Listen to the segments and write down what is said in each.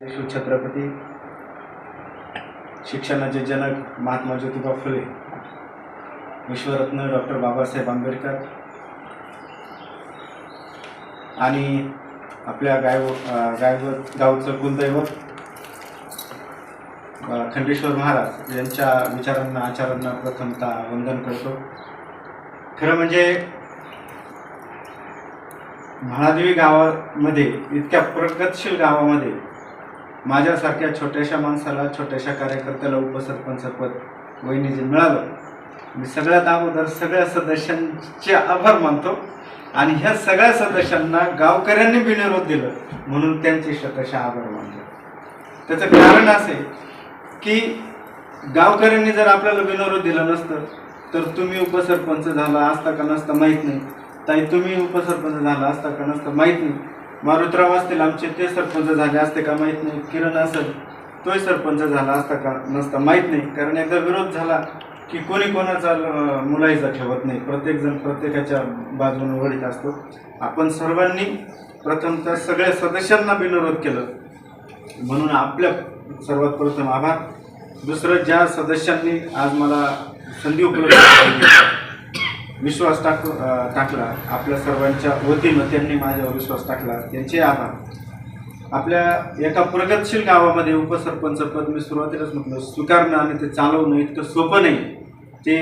छत्रपती शिक्षणाचे जनक महात्मा ज्योतिबा फुले विश्वरत्न डॉक्टर बाबासाहेब आंबेडकर आणि आपल्या गायव गायव गावचं कुलदैवत खंडेश्वर महाराज यांच्या विचारांना आचारांना प्रथमता वंदन करतो. खरं म्हणजे महादेवी गावामध्ये इतक्या प्रगतशील गावामध्ये माझ्यासारख्या छोट्याशा माणसाला छोट्याशा कार्यकर्त्याला उपसरपंच पद वहिनीचे मिळालं. मी सगळ्यात अगोदर सगळ्या सदस्यांचे आभार मानतो आणि ह्या सगळ्या सदस्यांना गावकऱ्यांनी बिनविरोध दिलं म्हणून त्यांचे शतशा आभार मानले त्याचं कारण असे की गावकऱ्यांनी जर आपल्याला बिनविरोध दिलं नसतं तर तुम्ही उपसरपंच झाला असता का नसता माहीत नाही. ताई तुम्ही उपसरपंच झाला असता का नसता माहीत नाही. मारुतराव असतील आमचे ते सरपंच झाले असते का माहीत नाही. किरण असेल तोही सरपंच झाला असता का नसता माहीत नाही. कारण एकदा विरोध झाला की कोणी कोणाचा अं, ठेवत नाही. प्रत्येकजण प्रत्येकाच्या बाजूने वळीत असतो. आपण सर्वांनी प्रथमतः सगळ्या सदस्यांना बिनविरोध केलं. म्हणून आपल्या सर्वात प्रथम आभार. दुसरं ज्या सदस्यांनी आज मला संधी उपलब्ध विश्वास टाक टाकला. आपल्या सर्वांच्या वतीनं त्यांनी माझ्यावर विश्वास टाकला. त्यांचे आभार. आपल्या एका प्रगतशील गावामध्ये उपसरपंच पद मी सुरुवातीलाच म्हटलं स्वीकारणं आणि ते चालवणं इतकं सोपं नाही. ते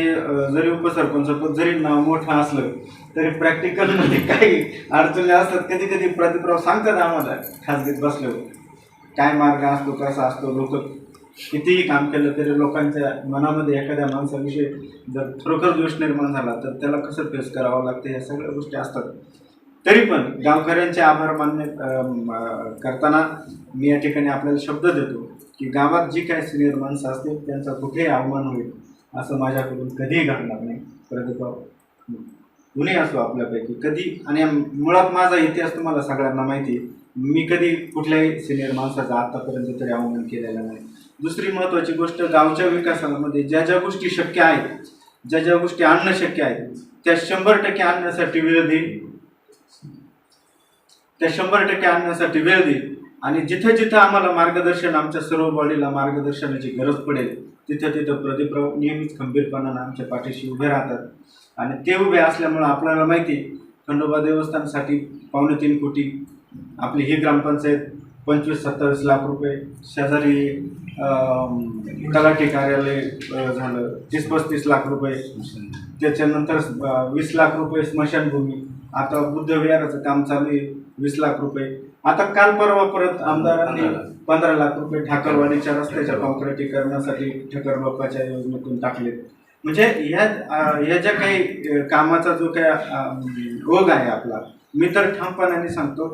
जरी उपसरपंच पद जरी नाव मोठं असलं तरी प्रॅक्टिकलमध्ये काही अडचणी असतात कधी कधी प्रतिप्राव सांगतात आम्हाला खाजगीत बसल्यावर. काय मार्ग असतो कसा असतो लोक कितीही काम केलं तरी लोकांच्या मनामध्ये एखाद्या माणसाविषयी जर खरोखर दोष निर्माण झाला तर त्याला कसं फेस करावं लागतं? या सगळ्या गोष्टी असतात. तरी पण गावकऱ्यांचे आभार मान्य करताना मी या ठिकाणी आपल्याला शब्द देतो की गावात जी काही सिनियर माणसं असतील त्यांचा कुठेही अवमान होईल असं माझ्याकडून कधीही घडणार नाही. प्रतिभाव कुणी असो आपल्यापैकी कधी आणि मुळात माझा इतिहास तुम्हाला सगळ्यांना माहिती आहे मी कधी कुठल्याही सिनियर माणसाचा आतापर्यंत तरी अवमान केलेला नाही. दुसरी महत्त्वाची गोष्ट गावच्या विकासामध्ये ज्या ज्या गोष्टी शक्य आहेत ज्या ज्या गोष्टी आणणं शक्य आहेत त्या शंभर टक्के आणण्यासाठी वेळ देईल त्या शंभर टक्के आणण्यासाठी वेळ देईल आणि जिथं जिथं आम्हाला मार्गदर्शन आमच्या सर्व बॉडीला मार्गदर्शनाची गरज पडेल तिथं तिथं प्रदीपराव नेहमीच खंबीरपणानं आमच्या पाठीशी उभे राहतात. आणि ते उभे असल्यामुळं आपल्याला माहिती आहे, खंडोबा देवस्थानसाठी पावणे तीन कोटी आपली ही ग्रामपंचायत पंचवीस सत्तावीस लाख रुपये शेजारी तलाठी कार्यालय झालं. तीस पस्तीस लाख रुपये. त्याच्यानंतर वीस लाख रुपये स्मशानभूमी. आता बुद्ध विहाराचं काम चालू आहे वीस लाख रुपये. आता काल परवा परत आमदारांनी पंधरा लाख. रुपये ठाकरवाडीच्या रस्त्याच्या काँक्रिटीकरणासाठी ठकर बाप्पाच्या योजनेतून टाकले म्हणजे ह्या ह्या ज्या काही कामाचा जो काही ओघ आहे आपला मी तर ठामपणाने सांगतो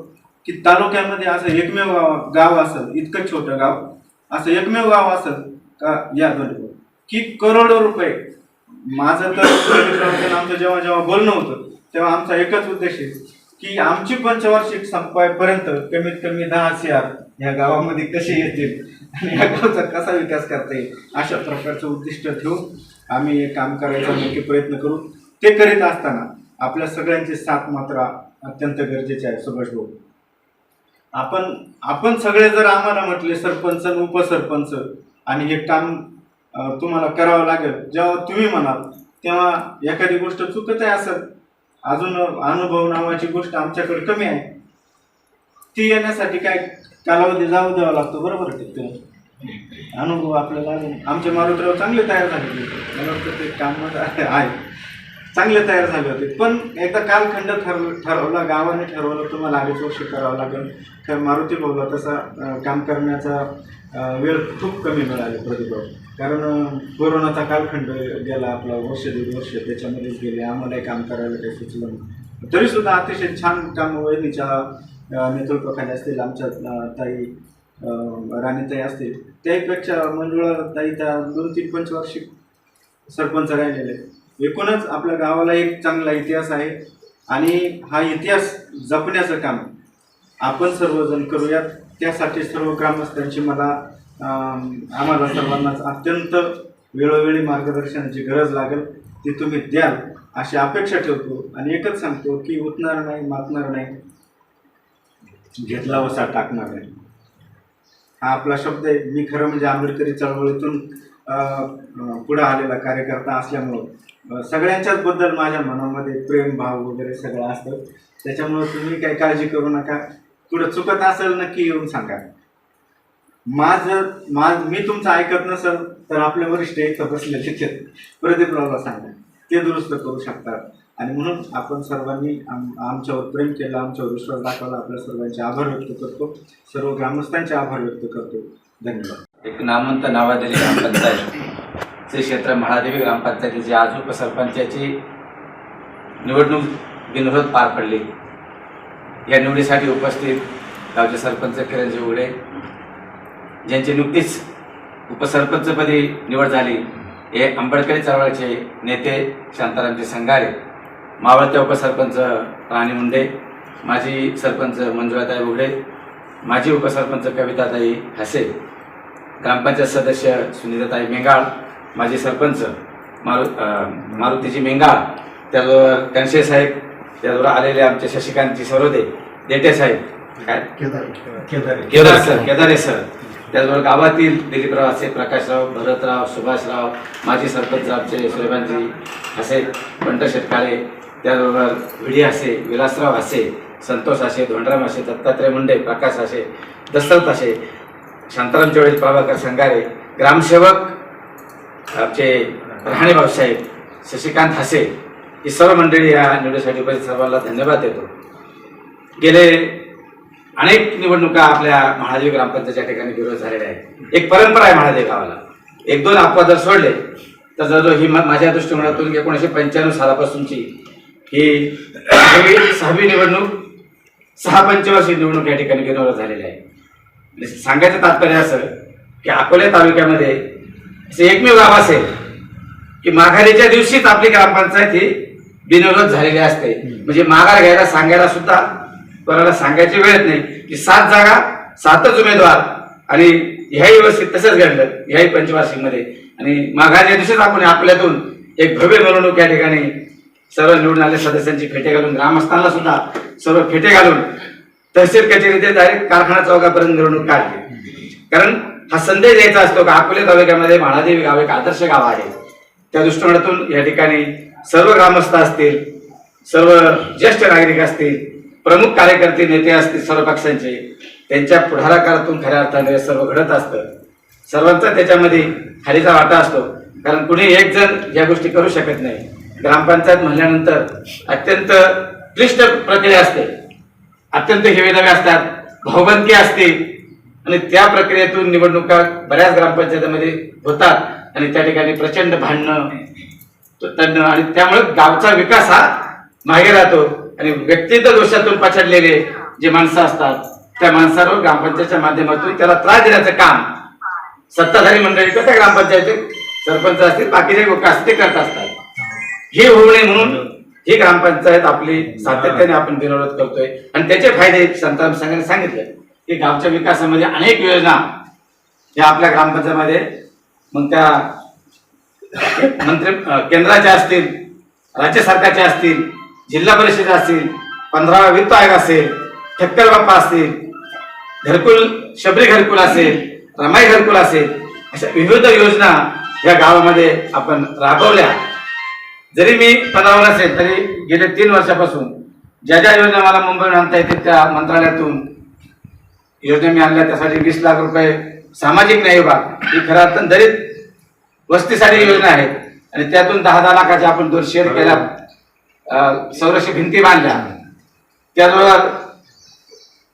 की तालुक्यामध्ये असं एकमेव गाव- गाव असेल इतकं छोटं गाव असं एकमेव गाव असेल का या गणपत की करोडो रुपये. माझं तर आमचं जेव्हा जेव्हा बोलणं होतं तेव्हा आमचा एकच उद्देश आहे की आमची पंचवार्षिक संपायपर्यंत कमीत कमी दहा सीआर या गावामध्ये कसे येतील आणि या गावचा कसा विकास करता येईल अशा प्रकारचं उद्दिष्ट ठेवून आम्ही हे काम करायचा नक्की प्रयत्न करू. ते करीत असताना आपल्या सगळ्यांची साथ मात्र अत्यंत गरजेचे आहे सुभाष भाऊ. आपण आपण सगळे जर आम्हाला म्हटले सरपंच आणि उपसरपंच आणि हे काम तुम्हाला करावं लागेल जेव्हा तुम्ही म्हणाल तेव्हा एखादी गोष्ट चुकत आहे असेल अजून अनुभव नावाची गोष्ट आमच्याकडे कमी आहे. ती येण्यासाठी काय कालावधी जाऊ द्यावा लागतो बरोबर ते अनुभव आपल्याला अजून- आमचे मारुतराव चांगले तयार झाले. मला वाटतं ते काम आहे. चांगले तयार झाले होते. पण एकदा कालखंड ठरव ठरवला गावाने ठरवलं तुम्हाला अडीच वर्ष करावं लागेल. तर मारुती भाऊला तसा काम करण्याचा वेळ खूप कमी मिळाला प्रतिभाव कारण कोरोनाचा कालखंड गेला आपला वर्ष दीड वर्ष त्याच्यामध्येच गेले. आम्हालाही काम करायला काही सुचलं तरीसुद्धा तरी सुद्धा अतिशय छान काम वहिनीच्या अं, नेतृत्वाखाली असतील आमच्या ताई राणीताई असतील. त्याहीपेक्षा मंजुळा ताई त्या दोन तीन पंचवार्षिक सरपंच राहिलेले. आहेत. एकूणच आपल्या गावाला एक चांगला इतिहास आहे आणि हा इतिहास जपण्याचं काम आपण सर्वजण करूयात. त्यासाठी सर्व ग्रामस्थांची मला आम्हाला सर्वांनाच अत्यंत वेळोवेळी मार्गदर्शनाची गरज लागेल. ती तुम्ही द्याल अशी अपेक्षा ठेवतो आणि एकच सांगतो की उठणार नाही मातणार नाही घेतला वसा टाकणार नाही. हा आपला शब्द आहे. मी खरं म्हणजे आंबेडकरी चळवळीतून पुढं आलेला कार्यकर्ता असल्यामुळं सगळ्यांच्याच बद्दल माझ्या मनामध्ये प्रेम भाव वगैरे सगळं असतं. त्याच्यामुळं तुम्ही काही काळजी करू नका. पुढे चुकत असेल नक्की येऊन सांगा. माझं माझ मी तुमचं ऐकत नसेल तर आपले वरिष्ठ इथं बसले तिथे प्रदीपरावला सांगा. ते दुरुस्त करू शकतात. आणि म्हणून आपण सर्वांनी आम आमच्यावर प्रेम केलं आमच्यावर विश्वास दाखवला. आपल्या सर्वांचे आभार व्यक्त करतो. सर्व ग्रामस्थांचे आभार व्यक्त करतो. धन्यवाद. एक नामवंत नावाजलेली ग्रामपंचायत श्री क्षेत्र महादेवी ग्रामपंचायतीची आज उपसरपंचाची निवडणूक बिनविरोध पार पडली. या निवडीसाठी उपस्थित गावचे सरपंच किरणजी उघडे ज्यांची नुकतीच उपसरपंचपदी निवड झाली हे आंबेडकरी चळवळीचे नेते शांतारामजी संगारे मावळते उपसरपंच राणी मुंडे माजी सरपंच मंजुळाताई उघडे माजी उपसरपंच कविताताई हसे ग्रामपंचायत सदस्य सुनीताताई मेंगाळ माजी सरपंच मारु मारुतीजी मेंगाळ त्याचबरोबर कणशे साहेब त्याचबरोबर आलेले आमचे शशिकांतजी सरोदे देटे साहेब. काय? Kedar sir Kedare sir. त्याचबरोबर गावातील दिलीपराव असे प्रकाशराव भरतराव सुभाषराव माजी सरपंच आमचे सुरेबांजी असे पंट शेटकाळे त्याचबरोबर विडी असे विलासराव असे संतोष असे धोंडराम असे दत्तात्रय मुंडे प्रकाश असे दशरथ असे शांताराम चौधरी प्रभाकर संगारे ग्रामसेवक आमचे रहाणे भाऊसाहेब शशिकांत हसे ही सर्व मंडळी या निवडीसाठी उपस्थित सर्वांना धन्यवाद देतो. गेले अनेक निवडणुका आपल्या महादेवी ग्रामपंचायतच्या ठिकाणी विरोध झालेल्या आहेत. एक परंपरा आहे महादेव गावाला. एक दोन अपवाद जर सोडले तर जवळजवळ ही माझ्या दृष्टिकोनातून एकोणीसशे पंच्याण्णव सालापासूनची ही सहावी सहावी निवडणूक सहा पंचवर्षीय निवडणूक या ठिकाणी विरोध झालेली आहे. सांगायचं तात्पर्य असं की अकोले तालुक्यामध्ये असे एकमेव गाव असेल की माघारीच्या दिवशीच आपली ग्रामपंचायत ही बिनविरोध झालेली असते. म्हणजे माघार घ्यायला सांगायला सुद्धा कोणाला सांगायची वेळ नाही. की सात जागा सातच उमेदवार आणि ह्याही व्यवस्थित तसंच घडलं ह्याही पंचवार्षिकमध्ये. आणि माघारच्या दिवशीच आपण आपल्यातून एक भव्य मिरवणूक या ठिकाणी सर्व निवडून आलेल्या सदस्यांची फेटे घालून ग्रामस्थांना सुद्धा सर्व फेटे घालून तहसील कचेरीचे डायरेक्ट कारखाना चौकापर्यंत निवडणूक काढली. कारण हा संदेश द्यायचा असतो का? अकोले तालुक्यामध्ये म्हाळादेवी गाव एक आदर्श गाव आहे. त्या दृष्टिकोनातून या ठिकाणी सर्व ग्रामस्थ असतील सर्व ज्येष्ठ नागरिक असतील प्रमुख कार्यकर्ते नेते असतील सर्व पक्षांचे त्यांच्या पुढाकारातून खऱ्या अर्थाने सर्व घडत असतं. सर्वांचा त्याच्यामध्ये खालीचा वाटा असतो. कारण कुणी एक जण या गोष्टी करू शकत नाही. ग्रामपंचायत म्हणल्यानंतर अत्यंत क्लिष्ट प्रक्रिया असते. अत्यंत हेवेदावे असतात भावबंदकी असते आणि त्या प्रक्रियेतून निवडणुका बऱ्याच ग्रामपंचायतीमध्ये होतात आणि त्या ठिकाणी प्रचंड भांडणं आणि त्यामुळे गावचा विकास हा मागे राहतो. आणि व्यक्तिगत दोषातून पछाडलेले जे माणसं असतात त्या माणसावर ग्रामपंचायतच्या माध्यमातून त्याला त्रास देण्याचं काम सत्ताधारी मंडळी किंवा त्या ग्रामपंचायतीचे सरपंच असतील बाकीचे लोक असतील ते करत असतात. हे होऊ नये म्हणून ही ग्रामपंचायत आपली सातत्याने आपण विरोध करतोय. आणि त्याचे फायदे संताराम संघाने सांगितले. की गावच्या विकासामध्ये अनेक योजना या आपल्या ग्रामपंचायतमध्ये मग त्या मंत्री केंद्राच्या असतील राज्य सरकारच्या असतील जिल्हा परिषद असतील पंधरावा वित्त आयोग असेल ठक्कर बाप्पा असतील घरकुल शबरी घरकुल असेल रमाई घरकुल असेल अशा विविध योजना या गावामध्ये आपण राबवल्या. जरी मी पदावर असेल तरी गेल्या तीन वर्षापासून ज्या ज्या योजना मला मुंबईहून आणता येतील त्या मंत्रालयातून योजना मी आणल्या त्यासाठी वीस लाख रुपये सामाजिक न्याय विभाग ही खरं अर्थानं दलित वस्तीसाठी योजना आहेत आणि त्यातून दहा दहा लाखाच्या आपण दोन शेअर केल्या अं, संरक्षक भिंती बांधल्या. त्याचबरोबर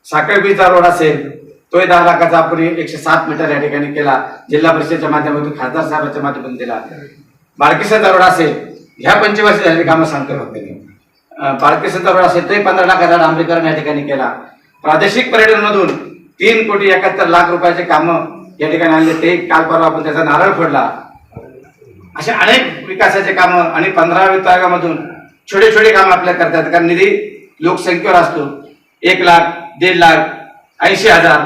साखरबीचा रोड असेल तोही दहा लाखाचा आपण एकशे सात मीटर या ठिकाणी केला. जिल्हा परिषदेच्या माध्यमातून खासदार साहेबांच्या माध्यमातून दिला. बाळकेश्वरचा रोड असेल ह्या पंचवर्षी झालेली कामं सांगतो फक्त मी. अं, बाळकेश्वरचा रोड असेल तोही पंधरा लाखाचा डांबरीकरण या ठिकाणी केला. प्रादेशिक पर्यटन मधून तीन कोटी एकाहत्तर लाख रुपयाचे कामं या ठिकाणी आणले. ते काल परवा आपण त्याचा नारळ फोडला. असे अनेक विकासाचे कामं आणि पंधरा विभागामधून छोटे छोटे कामं आपल्याला करतात. कारण निधी लोकसंख्येवर असतो. एक लाख दीड लाख ऐंशी हजार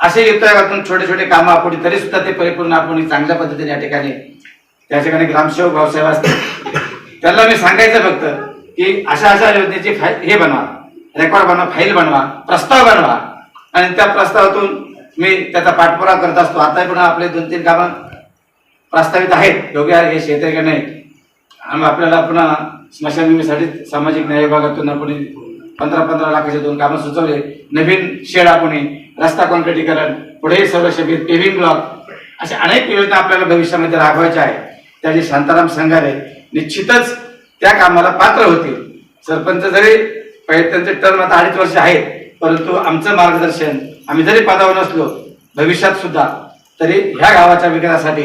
असे युक्त छोटे छोटे कामं आपण तरी सुद्धा ते परिपूर्ण आपण चांगल्या पद्धतीने या ठिकाणी त्या ठिकाणी ग्रामसेवक भावसाहेब असतात त्यांना मी सांगायचं फक्त की अशा अशा योजनेची हे बनवा. रेकॉर्ड बनवा फाईल बनवा प्रस्ताव बनवा. आणि त्या प्रस्तावातून मी त्याचा पाठपुरावा करत असतो. आता पण आपले दोन तीन कामं प्रस्तावित आहेत. योग्य आहे हे शेत आहे नाही? आम्ही आपल्याला पुन्हा स्मशानभूमीसाठी सामाजिक न्याय विभागातून आपण पंधरा पंधरा लाखाचे दोन कामं सुचवले. नवीन शेड आपण रस्ता कॉन्क्रिटीकरण पुढे सर्व शबीर पेव्हिंग ब्लॉक अशा अनेक योजना आपल्याला भविष्यामध्ये राबवायच्या आहेत. त्याचे शांताराम संघारे निश्चितच त्या कामाला पात्र होतील. सरपंच जरी पहिले त्यांचे टर्म आता अडीच वर्ष आहेत परंतु आमचं मार्गदर्शन आम्ही जरी पदावर नसलो भविष्यात सुद्धा तरी ह्या गावाच्या विकासासाठी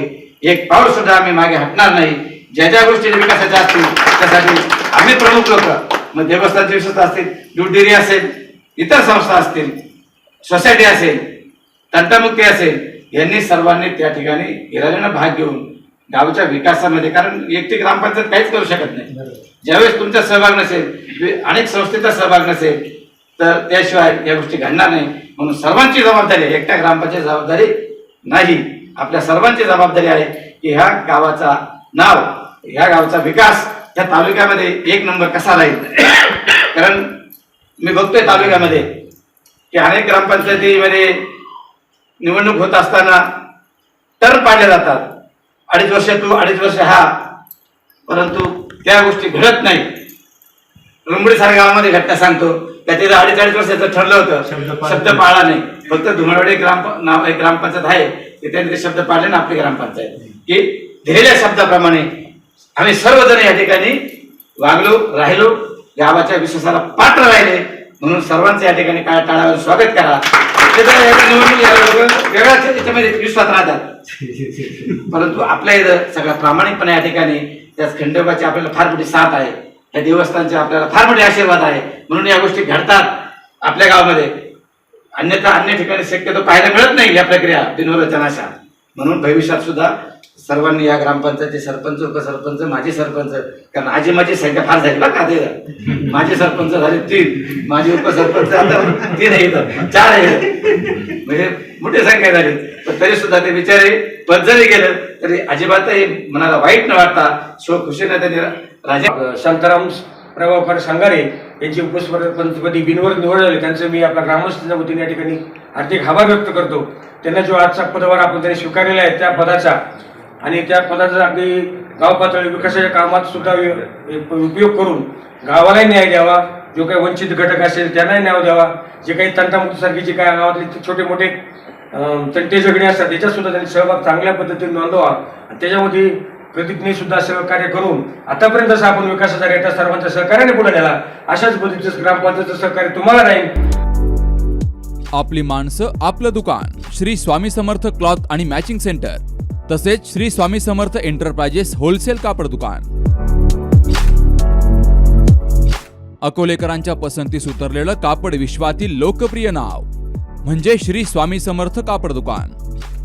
एक पाऊल सुद्धा आम्ही मागे हटणार नाही. ज्या ज्या गोष्टी विकासाच्या असतील त्यासाठी आम्ही प्रमुख लोक. मग देवस्थानचे विश्वस्त असतील दूध डेअरी असेल इतर संस्था असतील सोसायटी असेल तंटमुक्ती असेल यांनी सर्वांनी त्या ठिकाणी हिराल्यानं भाग घेऊन गावच्या विकासामध्ये कारण एकटी ग्रामपंचायत काहीच करू शकत नाही. ज्यावेळेस तुमचा सहभाग नसेल अनेक संस्थेचा सहभाग नसेल तर त्याशिवाय या गोष्टी घडणार नाही. म्हणून सर्वांची जबाबदारी आहे. एकट्या ग्रामपंचायत जबाबदारी नाही. आपल्या सर्वांची जबाबदारी आहे की ह्या गावाचा नाव ह्या गावचा विकास या तालुक्यामध्ये एक नंबर कसा राहील? कारण मी बघतोय तालुक्यामध्ये की अनेक ग्रामपंचायतीमध्ये निवडणूक होत असताना टर्म पाडले जातात. अडीच वर्ष तू अडीच वर्ष हा. परंतु त्या गोष्टी घडत नाही रुंबडी सारख्या गावामध्ये घटना सांगतो. त्या तिथं अडीच अडीच वर्षाचं ठरलं होतं. शब्द पाळले नाही. फक्त धुमाडवाडी ग्राम नाव एक ग्रामपंचायत आहे. की त्यांनी ते शब्द पाळले ना आपली ग्रामपंचायत. की दिलेल्या शब्दाप्रमाणे आम्ही सर्वजण या ठिकाणी वागलो राहिलो. गावाच्या विश्वासाला पात्र राहिले. म्हणून सर्वांचं या ठिकाणी काय टाळावर स्वागत करा. त्याचा वेगळ्याच याच्यामध्ये विश्वास राहतात. परंतु आपल्या इथं सगळा प्रामाणिकपणे या ठिकाणी त्याच खंडोबाची आपल्याला फार मोठी साथ आहे. त्या देवस्थानचे आपल्याला फार मोठे आशीर्वाद आहे. म्हणून या गोष्टी घडतात आपल्या गावामध्ये. अन्यथा अन्य ठिकाणी शक्यतो पाहायला मिळत नाही या प्रक्रिया दिनोरचनाशा म्हणून भविष्यात सुद्धा सर्वांनी या ग्रामपंचायतचे सरपंच उपसरपंच माजी सरपंच कारण आजी माझी संख्या फार झाली ना का ते सरपंच झाले तीन माझे उपसरपंच आता तीन आहे चार आहे म्हणजे मोठी संख्या झाली. पण तरी सुद्धा ते बिचारे पद जरी गेलं तरी अजिबातही मनाला वाईट न वाटता शो खुशीने त्यांनी राजे शांताराम प्रभाकर सांगारे यांची उपसरपंचपदी बिनवर निवड झाली. त्यांचं मी आपल्या ग्रामस्थांच्या वतीने या ठिकाणी हार्दिक आभार व्यक्त करतो. त्यांना जो आजचा पदभार आपण त्यांनी स्वीकारलेला आहे त्या पदाचा आणि त्या पदाचा अगदी गाव पातळी विकासाच्या कामात सुद्धा उपयोग करून गावालाही न्याय द्यावा जो काही वंचित घटक असेल त्यांनाही न्याय द्यावा जे काही तंटामुक्तीसारखी जे काय गावातले ते छोटे मोठे तंटे झगडे असतात त्याच्यात सुद्धा त्यांनी सहभाग चांगल्या पद्धतीने नोंदवा. आणि त्याच्यामध्ये प्रतिज्ञे सुद्धा सहकार्य करून आतापर्यंत जसं आपण विकासाचा रेटा सर्वांच्या सहकार्याने पुढे नेला अशाच पद्धतीचं ग्रामपंचायतचं सहकार्य तुम्हाला राहील. आपली माणसं आपलं दुकान. श्री स्वामी समर्थ क्लॉथ आणि मॅचिंग सेंटर. तसेच श्री स्वामी समर्थ एंटरप्राइजेस होलसेल कापड दुकान. अकोलेकरांच्या पसंतीस उतरलेलं कापड विश्वातील लोकप्रिय नाव. म्हणजे श्री स्वामी समर्थ कापड दुकान.